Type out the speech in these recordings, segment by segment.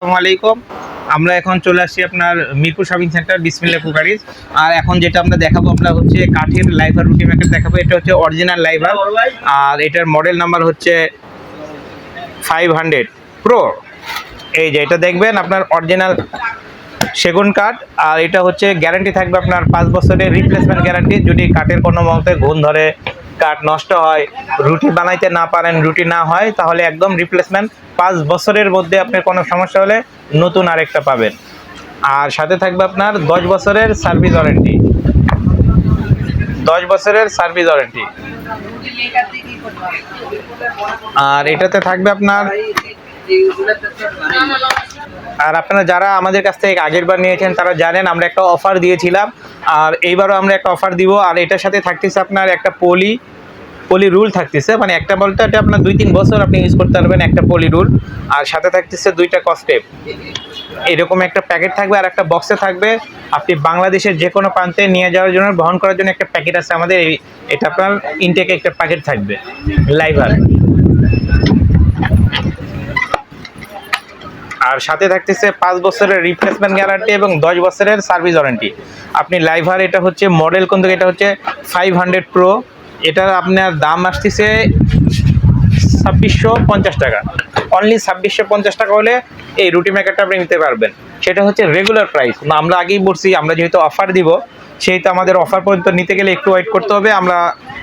আসসালামু আলাইকুম। আমরা এখন চলে আসছি আপনার Mirpur shopping centre Bismillah cookeries আর এখন যেটা আমরা দেখাবো, আমরা হচ্ছে কাঠের লাইভার রুটি মেকার দেখাবো। এটা হচ্ছে অরিজিনাল লাইভার আর এটার মডেল নাম্বার হচ্ছে ফাইভ হান্ড্রেড প্রো এই যে এটা দেখবেন, আপনার অরিজিনাল সেগুন কাঠ। আর এটা হচ্ছে গ্যারান্টি থাকবে আপনার পাঁচ বছরের রিপ্লেসমেন্ট গ্যারান্টি যদি কাঠের কোনো মতে ঘুণ ধরে কাঠ নষ্ট হয়, রুটি বানাইতে না পারেন, রুটি না হয়, তাহলে একদম রিপ্লেসমেন্ট পাঁচ বছরের মধ্যে আপনার কোনো সমস্যা হলে নতুন আরেকটা পাবেন। আর সাথে থাকবে আপনার দশ বছরের সার্ভিস ওয়ারেন্টি দশ বছরের সার্ভিস ওয়ারেন্টি আর এটাতে থাকবে আপনার আর আপনারা যারা আমাদের কাছ থেকে আগের বার নিয়েছেন, তারা জানেন আমরা একটা অফার দিয়েছিলাম। আর এইবারও আমরা একটা অফার দিব। আর এটার সাথে থাকতেছে আপনার একটা পলি পলি রুল থাকতেছে। মানে একটা বলতে এটা আপনার দুই তিন বছর আপনি ইউজ করতে পারবেন একটা পলি রুল আর সাথে থাকতেছে দুইটা কস্টেপ এরকম একটা প্যাকেট থাকবে আর একটা বক্সে থাকবে। আপনি বাংলাদেশের যে কোনো প্রান্তে নিয়ে যাওয়ার জন্য বহন করার জন্য একটা প্যাকেট আছে আমাদের। এটা আপনার ইনটেকে একটা প্যাকেট থাকবে। লাইভার আর সাথে থাকতেছে পাঁচ বছরের রিপ্লেসমেন্ট গ্যারান্টি এবং দশ বছরের সার্ভিস ওয়ারেন্টি আপনি লাইভার, এটা হচ্ছে মডেল কোন থেকে? এটা হচ্ছে ফাইভ হান্ড্রেড প্রো এটার আপনার দাম আসতেছে ছাব্বিশশো পঞ্চাশ টাকা। অনলি ছাব্বিশশো পঞ্চাশ টাকা হলে এই রুটি মেকারটা আপনি নিতে পারবেন। সেটা হচ্ছে রেগুলার প্রাইস আমরা আগেই বলছি, আমরা যেহেতু অফার দিব সেহেতু আমাদের অফার পর্যন্ত নিতে গেলে একটু ওয়েট করতে হবে। আমরা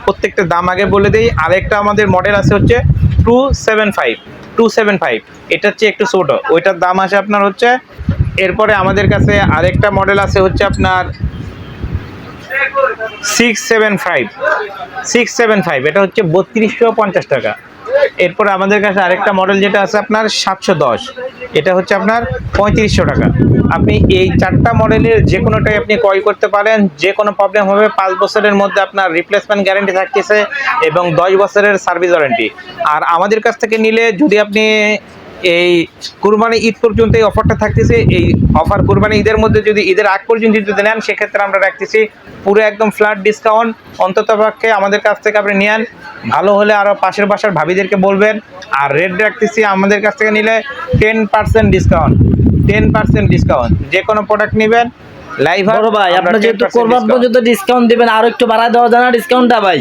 প্রত্যেকটা দাম আগে বলে দিই। আরেকটা আমাদের মডেল আছে হচ্ছে two seven five two seven five এটার চেয়ে একটু ছোট। ওইটার দাম আসে আপনার হচ্ছে, এরপরে আমাদের কাছে আরেকটা মডেল আছে হচ্ছে আপনার six seven five six seven five এটা হচ্ছে বত্রিশশো পঞ্চাশ টাকা। এরপরে আমাদের কাছে আরেকটা মডেল যেটা আছে আপনার সাতশো দশ। এটা হচ্ছে আপনার পঁয়ত্রিশশো টাকা। আপনি এই চারটা মডেলের যে কোনোটাই আপনি ক্রয় করতে পারেন যে কোনো প্রবলেম হবে, পাঁচ বছরের মধ্যে আপনার রিপ্লেসমেন্ট গ্যারেন্টি থাকতেছে এবং দশ বছরের সার্ভিস ওয়ারেন্টি আর আমাদের কাছ থেকে নিলে যদি আপনি এই কুরবানি ঈদ পর্যন্ত এই অফারটা থাকতেছে। এই অফার কুরবানি ঈদের মধ্যে যদি ঈদের আগ পর্যন্ত যদি নেন সেক্ষেত্রে আমরা রাখতেছি পুরো একদম ফ্ল্যাট ডিসকাউন্ট অন্তত পক্ষে আমাদের কাছ থেকে আপনি নেন ভালো হলে আরও পাশের বাসার ভাবিদেরকে বলবেন। আর রেট রাখতেছি আমাদের কাছ থেকে নিলে ten percent discount ten percent discount যে কোনো প্রোডাক্ট নেবেন লাইভ বড় ভাই আপনি যেহেতু কোরবান পর্যন্ত ডিসকাউন্ট দিবেন আরও একটু বাড়ায় দেওয়া যায় না ডিসকাউন্টটা ভাই?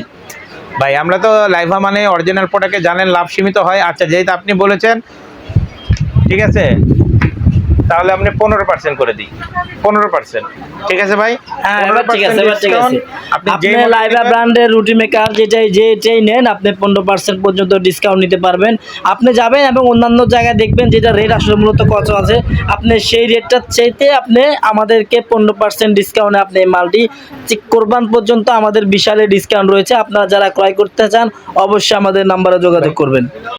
ভাই আমরা তো লাইভা মানে অরিজিনাল প্রোডাক্টে জানেন লাভ সীমিত হয়। আচ্ছা যেহেতু আপনি বলেছেন ঠিক আছে? তাহলে আপনি পনেরো পার্সেন্ট করে দিই পনেরো পার্সেন্ট ঠিক আছে ভাই? আপনি লাইভা ব্র্যান্ডের রুটি মেকার যেটাই যেটাই নেন আপনি পনেরো পার্সেন্ট পর্যন্ত ডিসকাউন্ট নিতে পারবেন। আপনি যাবেন এবং অন্যান্য জায়গায় দেখবেন যেটা রেট আসলে মূলত কত আছে। আপনি সেই রেটটার চাইতে আপনি আমাদেরকে পনেরো পার্সেন্ট ডিসকাউন্টে আপনি এই মালটি ঠিক কোরবান পর্যন্ত আমাদের বিশালে ডিসকাউন্ট রয়েছে। আপনারা যারা ক্রয় করতে চান অবশ্যই আমাদের নাম্বারে যোগাযোগ করবেন।